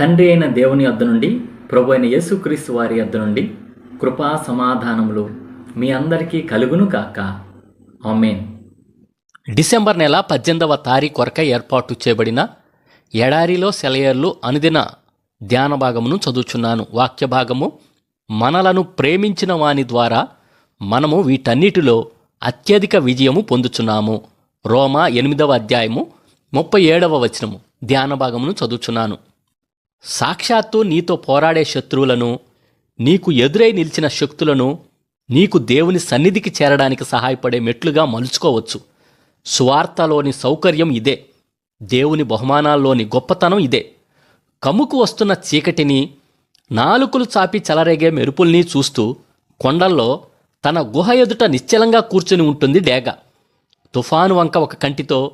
తండ్రి అయిన దేవుని వద్ద నుండి ప్రభు అయిన యేసుక్రీస్తు వారి వద్ద నుండి కృపా సమాధానములు మీ అందరికీ కలుగును కాక ఆమెన్. డిసెంబర్ నెల పద్దెనిమిదవ తారీఖు వరక ఏర్పాటు చేయబడిన ఎడారిలో సెలయర్లు అనుదిన ధ్యాన భాగమును చదువుచున్నాను. వాక్య భాగము మనలను ప్రేమించిన వాని ద్వారా మనము వీటన్నిటిలో అత్యధిక విజయము పొందుచున్నాము. రోమా ఎనిమిదవ అధ్యాయము ముప్పై ఏడవ వచనము. ధ్యాన భాగమును చదువుచున్నాను. సాక్షాత్తు నీతో పోరాడే శత్రువులను నీకు ఎదురై నిలిచిన శక్తులను నీకు దేవుని సన్నిధికి చేరడానికి సహాయపడే మెట్లుగా మలుచుకోవచ్చు. సువార్తలోని సౌకర్యం ఇదే. దేవుని బహుమానాల్లోని గొప్పతనం ఇదే. కమ్ముకు వస్తున్న చీకటిని నాలుకలు చాపి చెలరేగే మెరుపుల్ని చూస్తూ కొండల్లో తన గుహ ఎదుట నిశ్చలంగా కూర్చుని ఉంటుంది డేగ. తుఫాను వంక ఒక కంటితో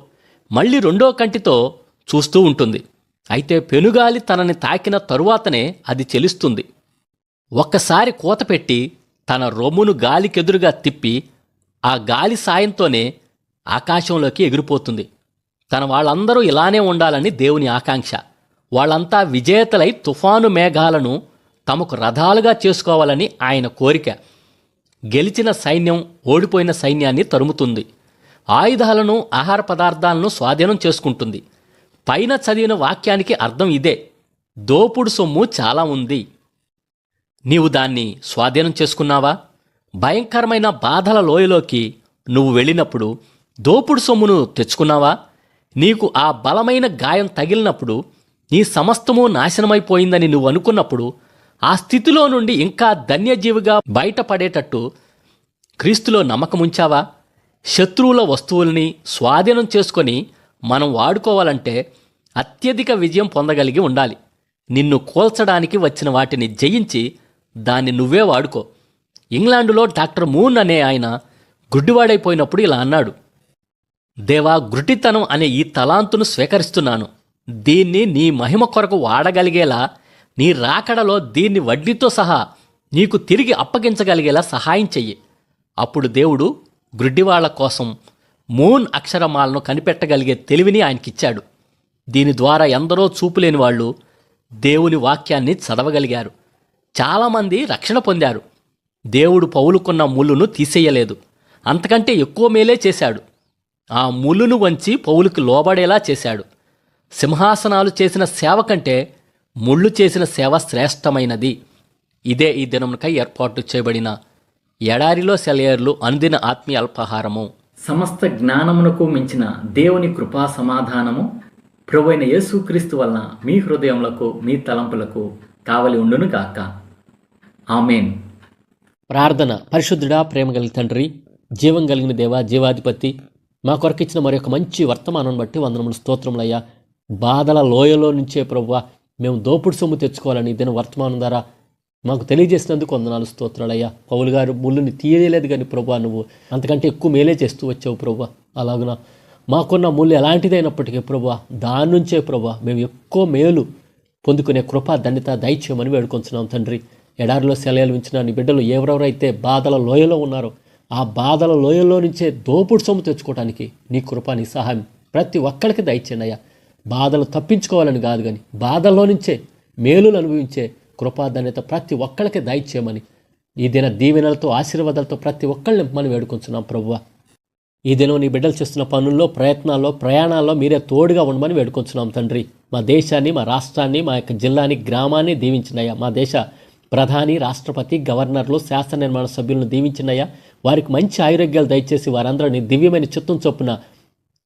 మళ్ళీ రెండో కంటితో చూస్తూ ఉంటుంది. అయితే పెనుగాలి తనని తాకిన తరువాతనే అది చెలుస్తుంది. ఒక్కసారి కూతపెట్టి తన రొమ్మును గాలికెదురుగా తిప్పి ఆ గాలి సాయంతోనే ఆకాశంలోకి ఎగిరిపోతుంది. తన వాళ్ళందరూ ఇలానే ఉండాలని దేవుని ఆకాంక్ష. వాళ్ళంతా విజేతలై తుఫాను మేఘాలను తమకు రథాలుగా చేసుకోవాలని ఆయన కోరిక. గెలిచిన సైన్యం ఓడిపోయిన సైన్యాన్ని తరుముతుంది. ఆయుధాలను ఆహార పదార్థాలను స్వాధీనం చేసుకుంటుంది. పైన చదివిన వాక్యానికి అర్థం ఇదే. దోపుడు సొమ్ము చాలా ఉంది. నీవు దాన్ని స్వాధీనం చేసుకున్నావా? భయంకరమైన బాధల లోయలోకి నువ్వు వెళ్ళినప్పుడు దోపుడు సొమ్మును తెచ్చుకున్నావా? నీకు ఆ బలమైన గాయం తగిలినప్పుడు నీ సమస్తము నాశనమైపోయిందని నువ్వు అనుకున్నప్పుడు ఆ స్థితిలో నుండి ఇంకా ధన్యజీవిగా బయటపడేటట్టు క్రీస్తులో నమ్మకముంచావా? శత్రువుల వస్తువుల్ని స్వాధీనం చేసుకొని మనం వాడుకోవాలంటే అత్యధిక విజయం పొందగలిగి ఉండాలి. నిన్ను కోల్చడానికి వచ్చిన వాటిని జయించి దాన్ని నువ్వే వాడుకో. ఇంగ్లాండులో డాక్టర్ మూన్ అనే ఆయన గుడ్డివాడైపోయినప్పుడు ఇలా అన్నాడు. దేవా గుడ్డితనం అనే ఈ తలాంతును స్వీకరిస్తున్నాను. దీన్ని నీ మహిమ కొరకు వాడగలిగేలా నీ రాకడలో దీన్ని వడ్డీతో సహా నీకు తిరిగి అప్పగించగలిగేలా సహాయం చెయ్యి. అప్పుడు దేవుడు గ్రుడ్డివాళ్ళ కోసం మూన్ అక్షరమాలను కనిపెట్టగలిగే తెలివిని ఆయనకిచ్చాడు. దీని ద్వారా ఎందరో చూపులేని వాళ్ళు దేవుని వాక్యాన్ని చదవగలిగారు. చాలామంది రక్షణ పొందారు. దేవుడు పౌలుకున్న ముళ్ళును తీసేయలేదు. అంతకంటే ఎక్కువ మేలే చేశాడు. ఆ ముళ్ళును వంచి పౌలుకి లోబడేలా చేశాడు. సింహాసనాలు చేసిన సేవ కంటే ముళ్ళు చేసిన సేవ శ్రేష్టమైనది. ఇదే ఈ దినమునకై ఏర్పాటు చేయబడిన ఎడారిలో సెలయేర్లు అనుదిన ఆత్మీయ అల్పాహారము. సమస్త జ్ఞానమునకు మించిన దేవుని కృపా సమాధానము ప్రభువైన యేసుక్రీస్తు వలన మీ హృదయములకు మీ తలంపులకు కావలి ఉండును గాక. ఆమెన్. ప్రార్థన పరిశుద్ధుడా ప్రేమ కలిగిన తండ్రి జీవం కలిగిన దేవ జీవాధిపతి మా కొరకు ఇచ్చిన మరొక మంచి వర్తమానం బట్టి వందనములు స్తోత్రములయ్యా. బాధల లోయలో నుంచే ప్రభువ మేము దోపుడు సొమ్ము తెచ్చుకోవాలని దీని వర్తమానం ద్వారా మాకు తెలియజేసినందుకు వందనాలు స్తోత్రాలయ్యా. పౌలు గారు ముళ్ళుని తీయలేదు కానీ ప్రభా నువ్వు అంతకంటే ఎక్కువ మేలే చేస్తూ వచ్చావు ప్రభా. అలాగున మాకున్న ముళ్ళు ఎలాంటిదైనప్పటికీ ప్రభా దాని నుంచే ప్రభా మేము ఎక్కువ మేలు పొందుకునే కృప దండిత దయచేయమని వేడుకొంచున్నాం తండ్రి. ఎడారిలో సెలవులు ఉంచిన నీ బిడ్డలు ఎవరెవరైతే బాధల లోయలో ఉన్నారో ఆ బాధల లోయల్లో నుంచే దోపుడు సొమ్ము తెచ్చుకోవడానికి నీ కృప నీ సహాయం ప్రతి ఒక్కరికి దయచేయండి అయ్యా. బాధలు తప్పించుకోవాలని కాదు కానీ బాధల్లో నుంచే మేలులు అనుభవించే కృపాధన్యత ప్రతి ఒక్కరికి దయచేయమని. ఈ దిన దీవెనలతో ఆశీర్వాదాలతో ప్రతి ఒక్కళ్ళని మనం వేడుకొంచున్నాం ప్రభువ. ఈ దినం నీ బిడ్డలు చేస్తున్న పనుల్లో ప్రయత్నాల్లో ప్రయాణాల్లో మీరే తోడుగా ఉండమని వేడుకొంచున్నాం తండ్రి. మా దేశాన్ని మా రాష్ట్రాన్ని మా యొక్క జిల్లాని గ్రామాన్ని దీవించినయ్యా. మా దేశ ప్రధాని రాష్ట్రపతి గవర్నర్లు శాసన నిర్మాణ సభ్యులను దీవించినయ్యా. వారికి మంచి ఆరోగ్యాలు దయచేసి వారందరినీ దివ్యమైన చిత్తం చొప్పున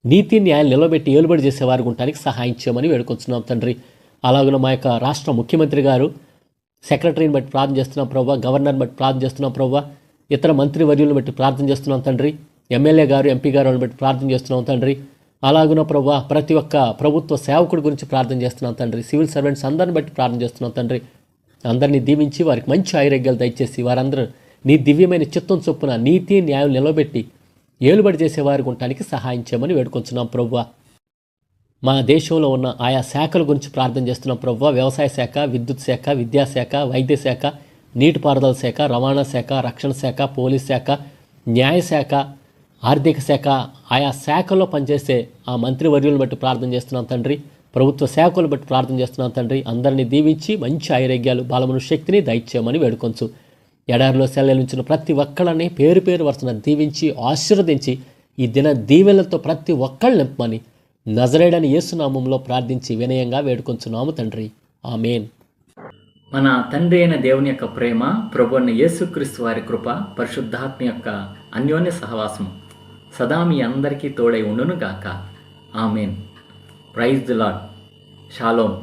నీతి న్యాయాలు నిలబెట్టి ఏలుబడి చేసేవారు ఉండటానికి సహాయం చేయమని వేడుకొంచున్నాం తండ్రి. అలాగే మా యొక్క రాష్ట్ర ముఖ్యమంత్రి గారు సెక్రటరీని బట్టి ప్రార్థన చేస్తున్నాం ప్రభావ గవర్నర్ని బట్టి ప్రార్థన చేస్తున్నాం ప్రభావ ఇతర మంత్రి వర్యులను బట్టి ప్రార్థన చేస్తున్నాం తండ్రి ఎమ్మెల్యే గారు ఎంపీ గారు వాళ్ళని బట్టి ప్రార్థన చేస్తున్నాం తండ్రి. అలాగున ప్రభావ ప్రతి ఒక్క ప్రభుత్వ సేవకుడి గురించి ప్రార్థన చేస్తున్నాం తండ్రి సివిల్ సర్వెంట్స్ అందరిని బట్టి ప్రార్థన చేస్తున్నాం తండ్రి. అందరినీ దీవించి వారికి మంచి ఆరోగ్యాలు దయచేసి వారందరూ నీ దివ్యమైన చిత్తం చొప్పున నీతి న్యాయం నిలబెట్టి ఏలుబడి చేసే వారికి ఉండటానికి సహాయం చేయమని వేడుకొంచున్నాం ప్రభువా మా దేశంలో ఉన్న ఆయా శాఖల గురించి ప్రార్థన చేస్తున్నాం ప్రభు. వ్యవసాయ శాఖ విద్యుత్ శాఖ విద్యాశాఖ వైద్య శాఖ నీటిపారుదల శాఖ రవాణా శాఖ రక్షణ శాఖ పోలీస్ శాఖ న్యాయశాఖ ఆర్థిక శాఖ ఆయా శాఖల్లో పనిచేసే ఆ మంత్రివర్యులను బట్టి ప్రార్థన చేస్తున్నాం తండ్రి. ప్రభుత్వ శాఖలు బట్టి ప్రార్థన చేస్తున్నాం తండ్రి. అందరినీ దీవించి మంచి ఆరోగ్యాలు బలమును శక్తిని దయచేయమని వేడుకొంచు. ఎడారిలో సెలవుంచిన ప్రతి ఒక్కళ్ళని పేరు పేరు వరుసన దీవించి ఆశీర్వదించి ఈ దిన దీవెనలతో ప్రతి ఒక్కళ్ళు నింపమని నజరేడని యేసునామంలో ప్రార్థించి వినయంగా వేడుకొంచున్నాము తండ్రి. ఆమెన్. మన తండ్రి అయిన దేవుని యొక్క ప్రేమ ప్రభు అయిన యేసుక్రీస్తు వారి కృప పరిశుద్ధాత్మ యొక్క అన్యోన్య సహవాసం సదా మీ అందరికీ తోడై ఉండును గాక amen. Praise the lord shalom